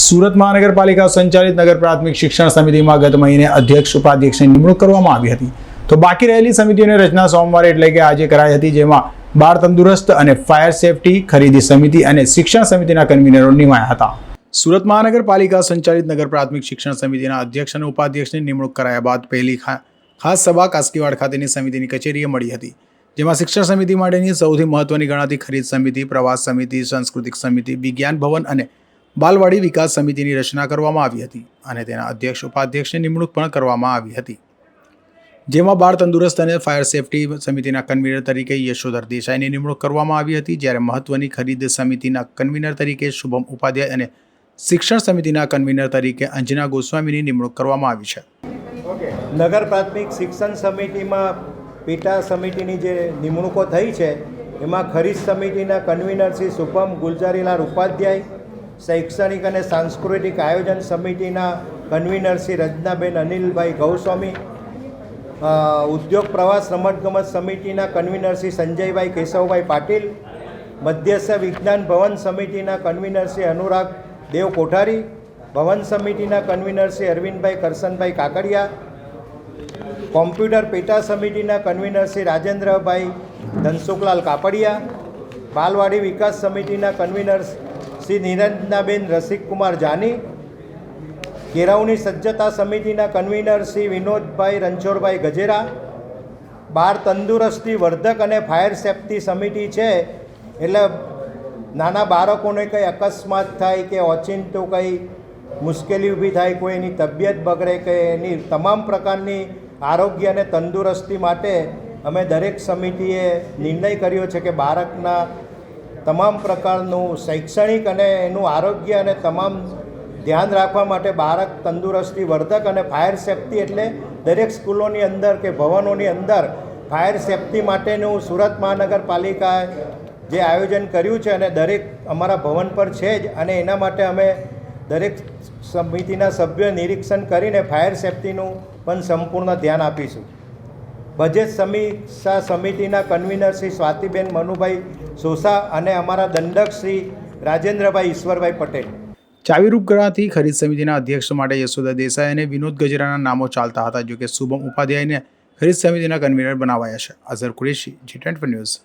સુરત મહાનગરપાલિકા સંચાલિત નગર પ્રાથમિક શિક્ષણ સમિતિમાં ગત મહિને અધ્યક્ષ ઉપાધ્યક્ષની નિમણૂક કરવામાં આવી હતી. તો બાકી રહેલી સમિતિઓની રચના સોમવારે એટલે કે આજે કરાઈ હતી, જેમાં બાળ તંદુરસ્ત અને ફાયર સેફટી ખરીદી સમિતિ અને શિક્ષણ સમિતિના કન્વીનરો નિમાયા હતા. સુરત મહાનગરપાલિકા સંચાલિત નગર પ્રાથમિક શિક્ષણ સમિતિના અધ્યક્ષ અને ઉપાધ્યક્ષની નિમણૂક કરાયા બાદ પહેલી ખાસ સભા કાસ્કીવાડ ખાતેની સમિતિની કચેરીએ મળી હતી, જેમાં શિક્ષણ સમિતિ માટેની સૌથી મહત્વની ગણાતી ખરીદ સમિતિ, પ્રવાસ સમિતિ, સાંસ્કૃતિક સમિતિ, વિજ્ઞાન ભવન અને બાલવાડી વિકાસ સમિતિની રચના કરવામાં આવી હતી અને તેના અધ્યક્ષ ઉપાધ્યક્ષની નિમણૂક પણ કરવામાં આવી હતી. જેમાં બાળ તંદુરસ્ત અને ફાયર સેફટી સમિતિના કન્વીનર તરીકે યશોધર દેસાઈની નિમણૂક કરવામાં આવી હતી. જ્યારે મહત્વની ખરીદ સમિતિના કન્વીનર તરીકે શુભમ ઉપાધ્યાય અને શિક્ષણ સમિતિના કન્વીનર તરીકે અંજના ગોસ્વામીની નિમણૂક કરવામાં આવી છે. નગર પ્રાથમિક શિક્ષણ સમિતિમાં પેટા સમિતિની જે નિમણૂકો થઈ છે, એમાં ખરીદ સમિતિના કન્વીનર શ્રી શુભમ ગુલજારીલાલ ઉપાધ્યાય શૈક્ષણિક અને સાંસ્કૃતિક આયોજન સમિતિના કન્વીનર શ્રી રજનાબેન અનિલભાઈ ગૌસ્વામી ઉદ્યોગ પ્રવાસ રમતગમત સમિતિના કન્વીનર શ્રી સંજયભાઈ કેશવભાઈ પાટીલ, મધ્યસ્થ વિજ્ઞાન ભવન સમિતિના કન્વીનર શ્રી અનુરાગ દેવ કોઠારી, ભવન સમિતિના કન્વીનર શ્રી અરવિંદભાઈ કરસનભાઈ કાકડિયા, કોમ્પ્યુટર પેટા સમિતિના કન્વીનર શ્રી રાજેન્દ્રભાઈ ધનસુખલાલ કાપડિયા, બાલવાડી વિકાસ સમિતિના કન્વીનર શ્રી નિરંજનાબેન રસિકકુમાર જાની, કેળવણી સજ્જતા સમિતિના કન્વીનર શ્રી વિનોદભાઈ રણછોડભાઈ ગજેરા, બાર તંદુરસ્તી વર્ધક અને ફાયર સેફટી સમિતિ છે. એટલે નાના બાળકોને કંઈ અકસ્માત થાય કે ઓચિંતું કંઈ મુશ્કેલી ઊભી થાય કોઈ એની તબિયત બગડે કે એની તમામ પ્રકારની આરોગ્ય અને તંદુરસ્તી માટે અમે દરેક સમિતિએ નિર્ણય કર્યો છે કે બાળકના તમામ પ્રકારનું શૈક્ષણિક અને એનું આરોગ્ય અને તમામ ધ્યાન રાખવા માટે બાળક તંદુરસ્તી વર્ધક અને ફાયર સેફ્ટી એટલે દરેક સ્કૂલોની અંદર કે ભવનોની અંદર ફાયર સેફટી માટેનું સુરત મહાનગરપાલિકાએ જે આયોજન કર્યું છે અને દરેક અમારા ભવન પર છે જ અને એના માટે અમે દરેક સમિતિના સભ્યો નિરીક્ષણ કરીને ફાયર સેફ્ટીનું પણ સંપૂર્ણ ધ્યાન આપીશું. બજેટ સમીક્ષા સમિતિના કન્વીનર શ્રી સ્વાતિબેન મનુભાઈ સોસા અને અમારા દંડક શ્રી રાજેન્દ્રભાઈ ઈશ્વરભાઈ પટેલ. ચાવીરૂપ ગણાતી ખરીદ સમિતિના અધ્યક્ષ માટે યશોદા દેસાઈ અને વિનોદ ગજરાના નામો ચાલતા હતા, જોકે શુભમ ઉપાધ્યાયને ખરીદ સમિતિના કન્વીનર બનાવાયા છે. Azhar Qureshi ji twenty news